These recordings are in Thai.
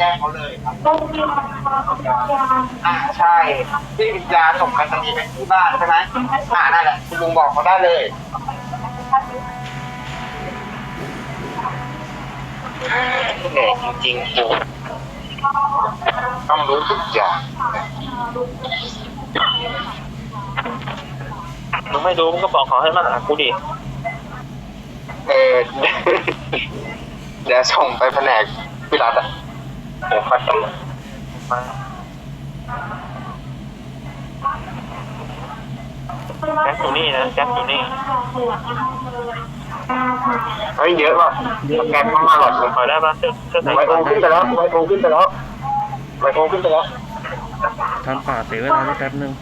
แจ้งเขาเลยครับอ่าใช่ที่วิญญาณส่งไปรษณีย์ไปที่บ้านใช่ไหมอ่านั่นแหละคุณลุงบอกเขาได้เลยเหนื่อยจริงๆกูต้องรู้ทุกอย่างมึงไม่รู้มึงก็บอกเขาให้มาหากูดิ เออเดี๋ยวส่งไปแผนกพิรัตอะ โอ้พัดตลอดมาแจ็คอยู่นี่นะแจ็คอยู่นี่เฮ้ยเยอะว่ะแกนมากๆหรอกเลยขอได้ปะเสื้อเสื้อใส่ไวโอขึ้นไปแล้วไวโอขึ้นไปแล้วไวโอขึ้นไปแล้วทำป่าเสียเวลาได้แป๊บนึง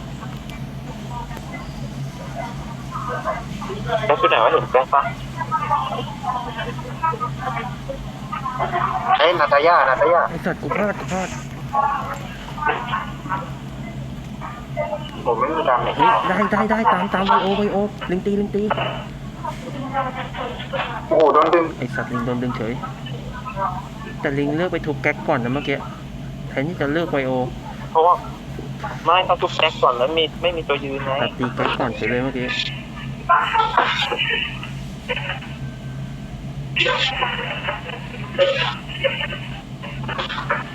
แจ็คอยู่ไหนวะเห็นแจ็คปะ เฮ้ยนาตาย่านาตาย่าไอสัตว์กูพลาดกูพลาดผมไม่มีดำเนี่ยเฮ้ยได้ได้ได้ตามตามไวโอไวโอลิงตีลิงตีโอ้โหโดนดึงไอสัตว์ลิงโดนดึงเฉย แต่ลิงเลือกไปทุบแก๊กก่อนนะเมื่อกี้แทนที่จะเลือกไวโอ เพราะว่าไม่ต้องทุบแจ็คก่อนแล้วมีไม่มีตัวยืนไงตัดตีแก๊กก่อนเฉยเลยเมื่อกี้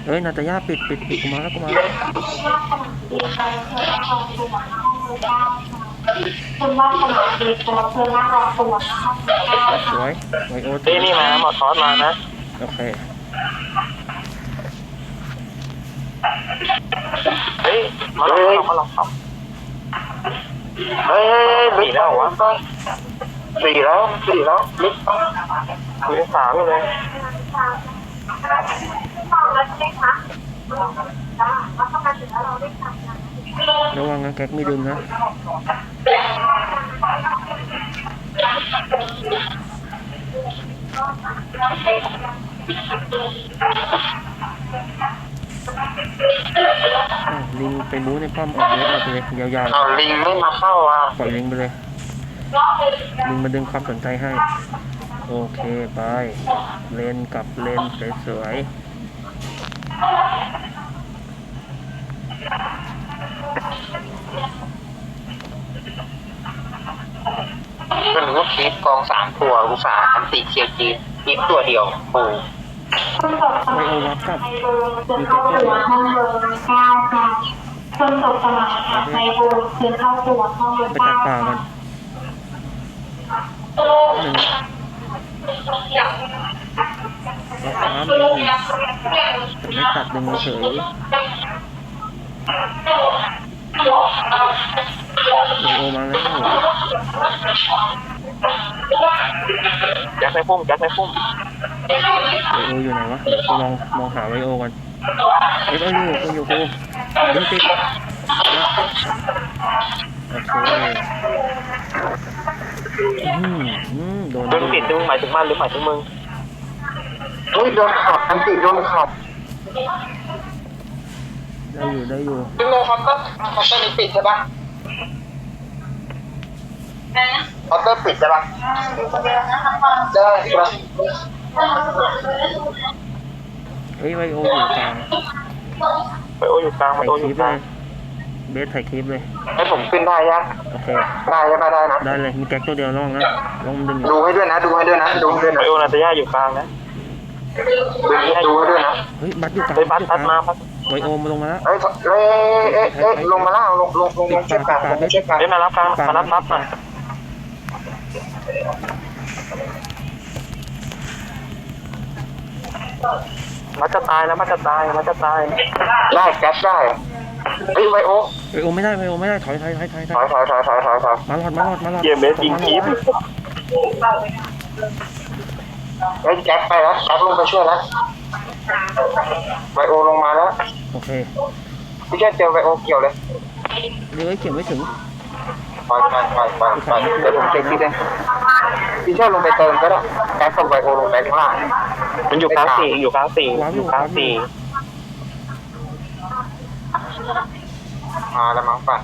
เอ้ยนาตาย่าปิดปิดปิดกูมาแล้วกูมาแล้วคุณว่าขนาดดีตัวเพื่อนน่ารอตัวนะคะสวยไวโอเฮ้ยนี่มาหมอทอสมานะ โอเค เฮ้ย มาลองมาลองเอาเฮ้ยเฮ้ยเฮ้ยลึสี่กแล้วเหรอวะสี่แล้วสี่แล้วลึกคุยสามอยู่เลย ระวังนะแก๊กไม่ดึงนะอะลิงไปบู๊ในป้อมออกเลยออกเลยยาวเอาลิงไม่มาเข้าอะๆปล่อยลิงไปเลย ลิงมาดึงความสนใจให้ โอเคไป เลนกับเลนสวยๆก็นึกว่าคีบกองสามตัวอุตส่าห์อันติเคียวจีคีบตัวเดียวโอ้คุณตกสมัยในบูคืนเข้าตัวห้องเบอร์เก้าค่ะคุณตกสมัยในบูคืนเข้าตัวห้องเบอร์ไปเก้าตัดป่าค่ะกันหนึ่ง ก็สามลิงแต่ไม่ตัดดึงเฉยไอโอมาแล้วแจ็คในพุ่มแจ็คในพุ่มไอโออยู่ไหนวะเดี๋ยวกูลองมองหาไวโอก่อนเอ้ยอยู่กูอยู่กูดึงติดโอเค อืมอืมโดนดึงติดดึงหมายถึงมันหรือหมายถึงมึงเฮ้ยโดนขับอันติโดนขับได้อยู่ได้อยู่ดึงโนคอปเตอร์คอปเตอร์นี่ปิดใช่ปะคอปเตอร์ปิดใช่ปะได้ปะเฮ้ยไวโออยู่กลางไปโออยู่กลางไปถ่ายโออคลิยู่ปกเลลางย เบสถ่ายคลิปเลย ให้ผมขึ้นได้ยังโอเค ได้ใช่ปะได้นะ ได้เลย มีแก๊กตัวเดียวลองนะลองดึงอยู่ดูให้ด้วยนะ ดูให้ด้วยนะ ดูให้ด้วยไปนะโอนาตาย่าอยู่กลางนะดูดูให้ด้วยนะเฮ้ยบัตอยู่กลางไปบัสอยู่กบัลาสงมาบัสไวโอมาลงมาแล้ว เอ้ยเอ้ยเอ้ยเอ้ยลงมาแล้วลงลงลงลงเช็คกันลงเช็คกันเฮ้ยมารับกลางมารับบัสหน่อยมันจะตายแล้วมันจะตายมันจะตาย ได้แก๊สได้ เฮ้ยไวโอไวโอไม่ได้ไวโอไม่ได้ถอยถอยถอยถอยถถออยยถอยถอยถอยถอยถอย มาหลอดมาหลอดมาหลอดเกียร์เบสยิงคีบเฮ้ยแก๊สไปแล้วแก๊สลงไปช่วยแล้วไวโอลงมาแล้วโอเคพี่แค่เจอไวโอเกี่ยวเลยเดี๋ยวไอ้เขียนไม่ถึงปล่อยปล่อยปล่อยปล่อยปล่อยเดี๋ยวผมเช็คพี่เองพี่แค่ลงไปเติมก็ได้แก๊สกับไวโอลงไปข้างล่างมันอยู่กลางสี่อยู่กลางสี่อยู่กลางสี่ มาแล้วมั้งป่ะ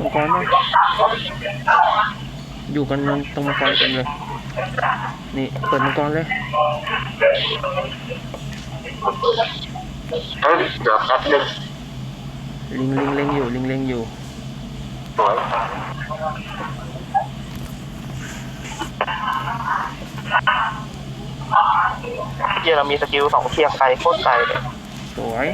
มังกรมาอยู่กันตรงมังกรเต็มเลย นี่ เปิดมังกรเลย เฮ้ยเดี๋ยวแป๊บนึงลิงลิงเล็งอยู่ลิงเล็งอยู่สวยเฮียเรามีสกิลสองเทียบไกลโคตรไกลเลยสวย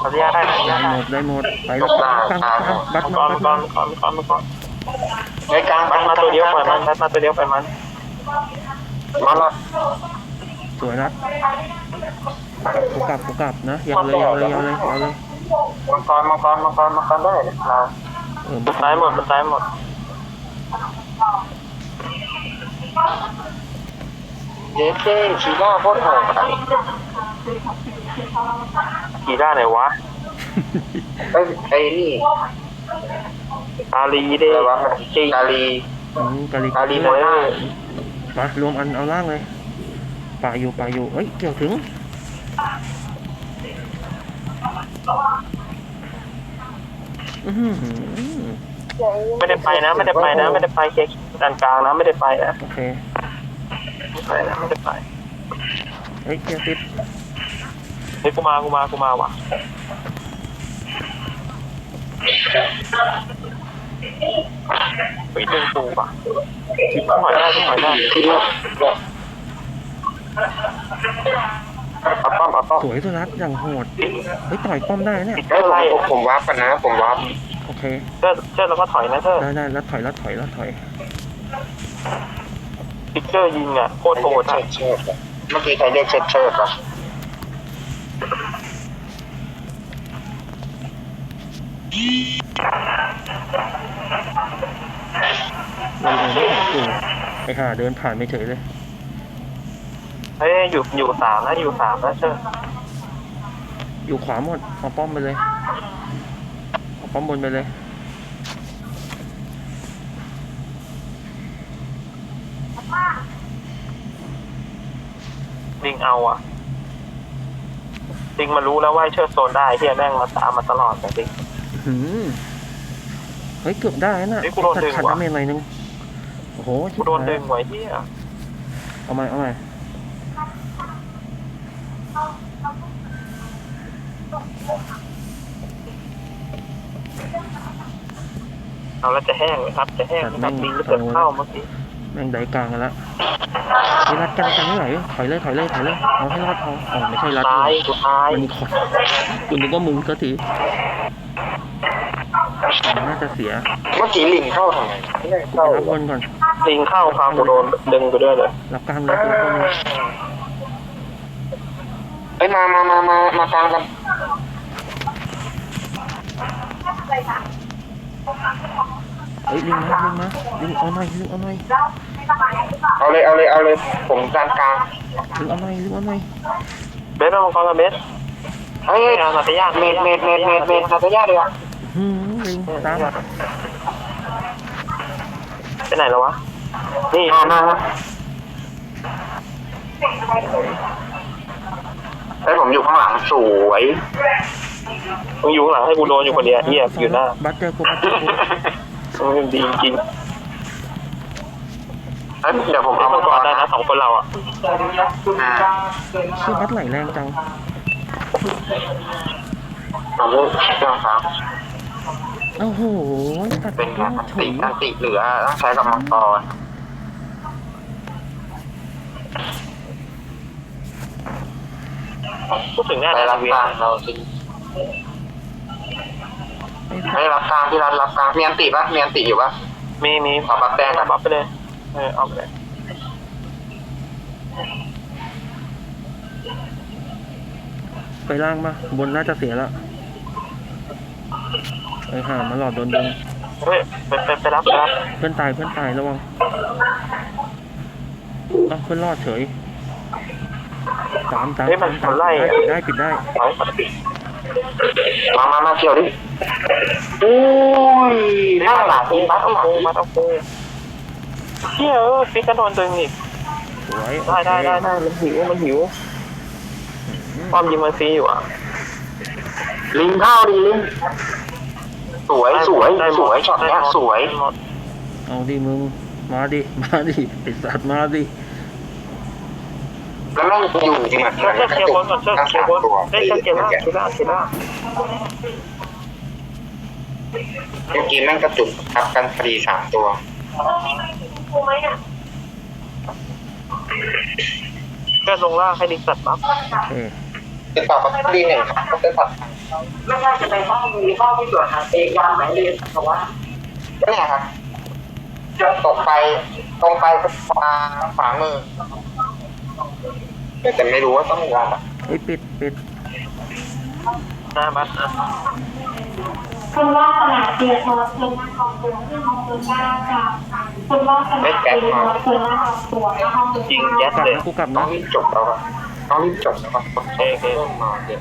เราจะยากได้ไหมได้ยากหได้มดได้หมดไปแล้วกลางกลางกลางบัตมังมากรบัมัตงกรมามังกรมังกรมังกรในกลางบัตมาตัวเดียวปล่อยมันบัตมาตัวเดียวปล่อยมันมาละ สวยนะกูกลับกูกลับนะยาวเลยยาวเลยยาวเลยยาวเลยมังกรมังกรมังกรมังกรได้เลยมาเออมันตายหมดมันตายหมดเย้เจ้ชีล่าโคตรโหดอะกี่ได้ไหนวะเอ้ยไอ้นี่อาลีเด้อะไรวะมันจริงกาลีอืมกะลิกาลีเอโมนาอมารวมอันเอาล่างเลย ป่าอยู่ป่าอยู่เฮ้ยเกี่ยวถึงอื้อหือไม่ได้ไปนะ ไม่ได้ไปนะ ไม่ได้ไปเคลียร์ด้านกลางนะ ไม่ได้ไปนะโอเคไม่ไปนะไม่ได้ไปเฮ้ยเกี่ยวติดเฮ้ยกูมากูมากูมาว่ะไปดึงตูป่ะทิปถอยได้ถอยได้ที่ เลือกเอาป้อมเอาป้อมสวยสุรัตอย่างโหดเฮ้ยต่อยป้อมได้เนี่ยติดเอ้ยอะไรผมผมวาร์ปกันนะผมวาร์ปโอเคเจ้าเจ้าแล้วก็ถอยนะเจ้าได้ได้แล้วถอยแล้วถอยแล้วถอยพิกเจอร์ยิงอะโคตรโหดเชิอะดเชิดอะเมื่อกี้ใครเรียกเชิดเชิดป่ะเราเองไม่หากูไปหาเดินผ่านไม่เฉยเลย เฮ้ยอยู่อยู่สามนะอยู่สามนะเจ้าอยู่ขวาหมดเอาป้อมไปเลยเอาป้อมบนไปเลย ลิงเอาอะลิงมารู้แล้วว่าให้เชิดโซนได้เฮียแม่งมาตามมาตลอดแต่ลิง หืมเฮ้ยเกือบได้นะเฮ้ยกูโดนดึงขัดว่ะ น้ำเมนหน่อยนึงโอ้โหชิกูบโดนหายดึงไว้เฮียเอาใหม่เอาใหม่ เอาแล้วจะแห้งไหมครับ จะแห้งไหมครับลิงก็เกิดเข้าเมื่อกี้แม่งไดกลางกันละเฮ้ยรัดกันกันไม่ไหวถอยเลยถอยเลยถอยเลยเอาให้รอดพออ๋อไม่ใช่รัดตายกูตายมันมีคนคุณนึกว่ามึงก็ทีน่าจะเสียเมื่อกี้ลิงเข้าทำไมไม่ได้กูเข้าไปรับบนก่อนลิงเข้าพากูโดนดึงไปด้วยเลยรับกลางเลยตัวคนหนึงเอ้ยมามามามามากลางกัน เฮ้ยลิงมาลิงมาลิงเอาหน่อยลิงเอาหน่อยเอาเลยเอาเลยเอาเลยผมกลางกลางลิงเอาหน่อยลิงเอาหน่อยเบสเอามังกรมาเบสเฮ้ยไม่เอานาตยาเมดเมดเมดเมดเมดนาตยาเลยอะหืมลิงตามไปไหนแล้ววะนี่มามามาเฮ้ยผมอยู่ข้างหลังสวยมึงอยู่ข้างหลังให้กูโดนอยู่คนเดียวเฮียอยู่หน้าบัตเจอกูบัตเจอกู มึงดีจริงเฮ้ยเดี๋ยวผมๆเอาเอามัมังงกกรรได้นะนะสองคนเราอะอ่าชื่อบัตไหลแรงจังผมรู้เครื่องครับโอ้โหตัดเป็นยออัดนถุติยอันติเหลือต้องใช้กับมังกรพูดถึงหน้าไปดารับเวีกยลางเราจริง ไอ้ไม่รับกลางที่รัฐรับกลางมีอันติปะมีอันติอยู่ปะมีมีเอาบัฟแดงก่อนบัฟไปเลยเออเอาไปเลยไปล่างมาบนน่าจะเสียละไอ้ห่ามาหลอดโดนดึงเฮ้ยไปไปไปรับไปรับเพื่อนตายเพื่อนตายระวังเอ้าเพื่อนรอดเฉยตามตามเฮ้ยมันตามมันไล่ตามปิดได้ปิดได้ถอยมามามาเกี่ยวดิ อุ้ยข้างหลังอีกบัฟเอาข้างหลังโกอีกมาเอาโกเฮียเออฟิกกันโดนดึงอีกสวยโอได้เคได้ได้ได้มันหิวมันหิวป้อมยิงมันฟรีอยู่อะ ลิงเข้าดีลิงสวยสวยได้หมดสวยช็อตเนี้ยได้หมดสวย ได้หมดเอาดิมึง มาดิ มาดิไอสัตว์มาดิ แล้วแม่งอยู่จริงอะช่วยช่วยเคลียร์บนก่อนช่วยทั้งเคลียสาร์มบนตัวเฮ้ยช่วยเคลียร์ล่างเคลียร์ล่างเคลียร์ล่าง เมื่อกี้แม่งกระตุกทับกันพอดีสามตัวช่วยลงล่างให้ลิงตัดปั๊บโอเคติดต่อกับดีหนึ่งครับก็จะตัดไม่น่าจะไปห้องมีห้องที่ตรวจหาเอกยามไหนเรียนเพราะว่าเนี่ยครับตกไปตรงไปขวาขวามือแต่ไม่รู้ว่าต้องวางเฮ้ยปิดปิดหน้าบัสนะ คุณว่าสนามเดียร์ทรเชิญน้าห้องตัวที่ห้องตัวหน้าค่ะคุณว่าสนามเดียร์ทรเชิญน้าห้องตัวหน้าห้องตัวยิงยัดกลับเลยนะกูกลับต้อนะงรีบจบแล้วอะต้องรีบจบแล้วอะโอเคโอเคเริ่มมาเดี๋ยว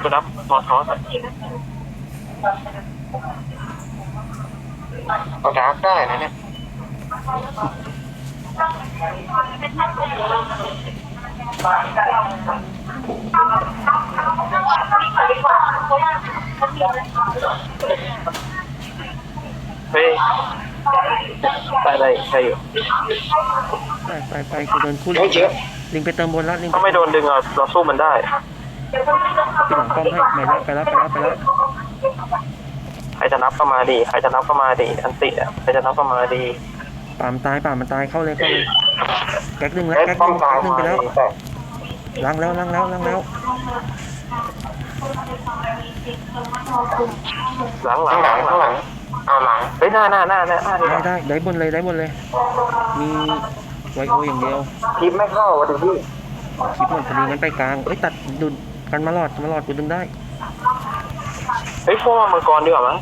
กูรับทอทอสเอาดาร์กได้นะเนี่ย เฮ้ยได้ได้ใช่อยู่ไปไปไปกูเดินคู่ลิเฮ้ยงเยอะลิงไปเติมบนแล้วลิงถ้าไม่โดนดึงอะเราสู้มันได้ปิดหลังป้อมให้ไม่แล้วไปแล้วไปแล้วไปแล้วใครจะนับก็มาดีใครจะนับก็มาดีอันติอะใครจะนับก็มาดีป่ามนตายป่ามมันตายเข้าเลยเข้าเลยแก๊กหนึ่งแล้วเอ้ยแก๊กหป้อนึ่มงตายแก๊กหนึ่งไปแล้วแต่ล้างแล้วล้างแล้วล้างแล้ว หลังหลังหลังหลังเอาหลังเฮ้ยหน้าหน้าหน้าหน้าหน้าได้ได้ได้บนเลยได้บนเลย มีไวโออย่างเดียวทิปไม่เข้าวะดิพี่คลิปหมดพอดีงั้นไปกลางเอ้ยตัดดุดกันมาหลอดมาหลอดกูดึงได้เฮ้ยพวกมังกรดีกว่ามั้ง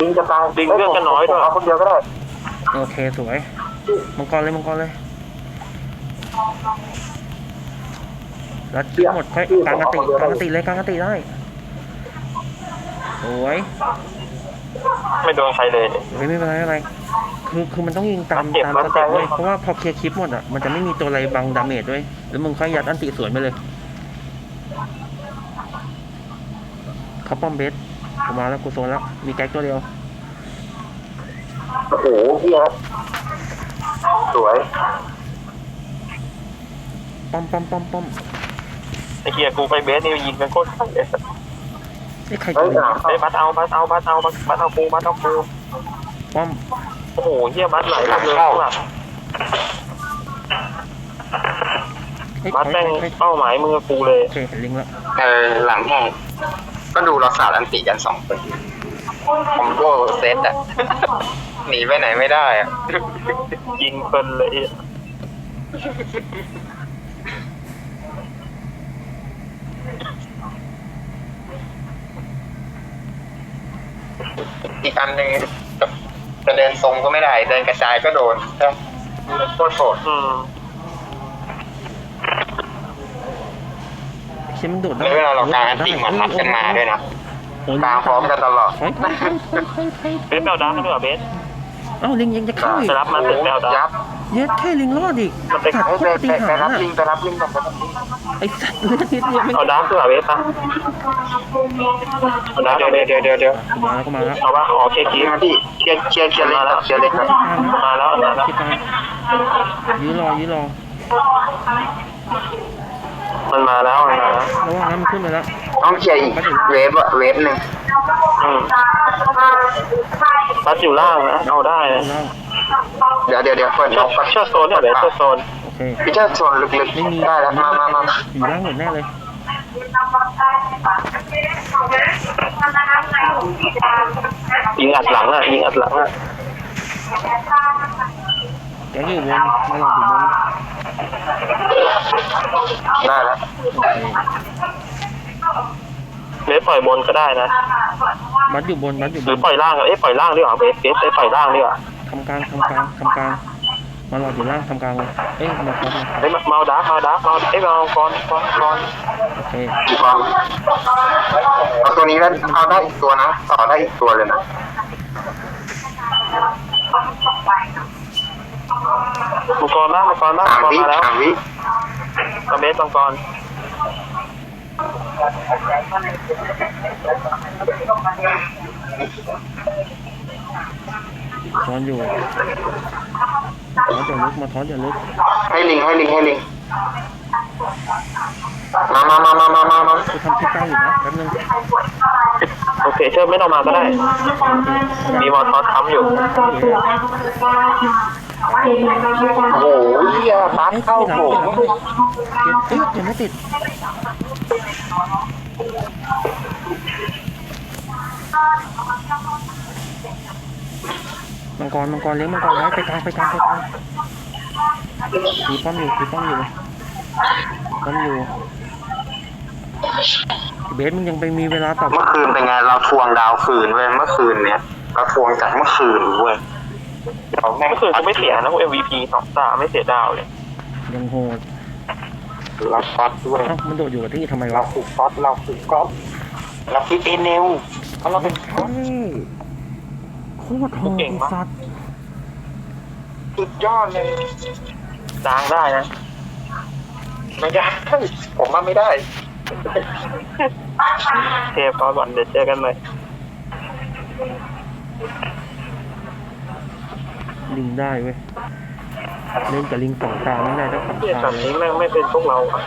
ลิงจะตายลิงเลือดจะน้อยด้วยเอาคนเดียวก็ได้โอเคสวยมังกรเลยมังกรเลยรัดคลิปหมดค่อยกลางกติกลางกติเลยกลางกติได้ สวยไม่โดนใครเลยเฮ้ยไม่เป็นไรไม่เป็นไรคือคือมันต้องยิงตามเจ็บตามมันสเต็ปใจเลยเพราะว่าพอเคลียร์คลิปหมดอะมันจะไม่มีตัวอะไรบังดาเมจด้วยแล้วมึงค่อยยัดอันติสวนไปเลยเขาป้อมเบสกูมาแล้วกูโซนแล้วมีแก๊กตัวเดียวโอ้โหพี่ครับสวยป้อมป้อมป้อมป้อมไอ้เฮียกูไปเบสนี่ยิงกันโคตรไข่เลย ไอ้ยใครเฮ้กูยหลังเฮ้ยบัสเอาบัสเอาบัสเอาบัสบัสเอากูบัสเอากูป้อมโอ้โหเฮียบัสไหลหมดเลยข้างหลังเอ้ยบัสถอยแม่งถอยถอยเป้าหมายมือกูเลยโอเคเห็นลิงแล้วเออหลังแห้งก็ดูเราสาดอันติกันสองคนผมโดเซตอะ หนีไปไหนไม่ได้อะยิงเพลินเลย อีกอันหนึ่งจะเดินทรงก็ไม่ได้ เดินกระจายก็โดนโคตรโหดอืมเชี่ยมันโดดได้แล้วเวลาเรากางอันติมันนัดกันมาด้วยนะโอ้ยกางพร้อมกันตลอดถอยถอยถอยถอยถอยถอยเบสแปลดาร์กด้วยเหรอเบสเอ้าลิงยังจะเข้าอีกไปรับมันเสร็จแล้วดายัร์บกเย็ดแค่ลิงรอดอีกมันไปสัตว์ไปโคตรปฏิไปหาไปรรับย์ลิงอะไปรับลิงก่อนไปรับลิง ไอ้สัตว์เลือดนิดเดียวไม่เอาดาร์กด้วยเหรอเบสปะเอาดาร์กเดี๋ยวเดี๋ยวเดี๋ยวเดี๋ยวกูมาแล้วกูมาแล้วเอาว่าอ๋อเคลียร์มาพี่เคลียร์เคลียร์เคลียร์เล็กครับเคลียร์เล็กครับมาแล้วมาแล้วคิดตายยื้อรอยื้อรอมันมาแล้วมันมาแล้วระวังนะมันขึ้นไปแล้วต้องเคลียร์อีกเวฟอะเวฟหนึ่งอืมบัสอยู่ล่างนะเอาได้เอานะแล้วเดี๋ยวเดี๋ยวเดี๋ยวเปิดเชืนอกกก่อนเชือกโซนเนี่ยเบสเชือกโซนโอ เคพี่เจ้าโซนลึกไม่มีๆได้แล้วมามามาอยู่ล่างหมดแน่เลยยิงอัดหลังอะยิงอัดหลังอะแกงอยู่บนมาหลอดอยู่บนได้แล้วโอเคเบสปล่อยบนก็ได้นะบัดอยู่บนบัดอยู่หบรือนปล่อยล่างอะเอ๊ะปล่อยล่างดีกว่าเบสเบสไปปล่อยล่างดีกว่าทำกลางทำกลางทำกลาง มาหลอดอยู่ล่างทำกลางเลยเอ้ยมาครับมาครับเฮ้ยมาเอาดาร์กมาเอาดาร์กมาเอาเอ้ยมาเอากอนกอนกอนโอเคอีกความเอาตัวนี้แล้วเอาได้อีกตัวนะต่อได้อีกตัวเลยนะมังกรบ้ามังกรบ้างสามมังกรวิมาแล้วสามวิเอาเบสมังกรท้อนอยู่ ท้อนอย่าลึกมาท้อนอย่าลึกให้ลิงให้ลิงให้ลิงมามามามามามามากูทำที่ตั้งอยู่นะแป๊บนึงโอเคเชิญไม่ต้องมาก็ได้ มีมอทอสค้ำอยู่โอ้โหเฮียบัสเข้าผมเดี๋ยวเอ้ยเดี๋ยวไม่ติด มังกรมังกรเลี้ยงมังกรไว้ไปกลางไปกลางไปกลางตีป้อมอยู่ตีป้อมอยู่ป้อมอยู่เบสมึงยังไปมีเวลาตอบเมื่อคืนเป็นไงเราทวงดาวคืนเว้ยเมื่อคืนเนี้ยเราทวงจากเมื่อคืนเว้ยเดี๋ยวแม่งก็คือกูไม่เสียนะกู MVP สองตาไม่เสียดาวเลยยังโหดเราก๊อตด้วยเอ้ามันโดดอยู่กับที่ทำไมเราวะคือก๊อตเราคือก๊อตเราคือเอเนลเพราะเราเป็นก๊อตโค ตรโหดไอ้สัตว์สุดยอดเลยจางได้นะ ไม่ได้ ผมว่าไม่ได้ เทพก่อนเดี๋ยวเจอกันใหม่ลิงได้เว้ยเล่นกับลิงสองตาไม่ได้แล้วขับเฮียตาช็อตเลนี้ยแม่งไม่เป็นพวกเราอะ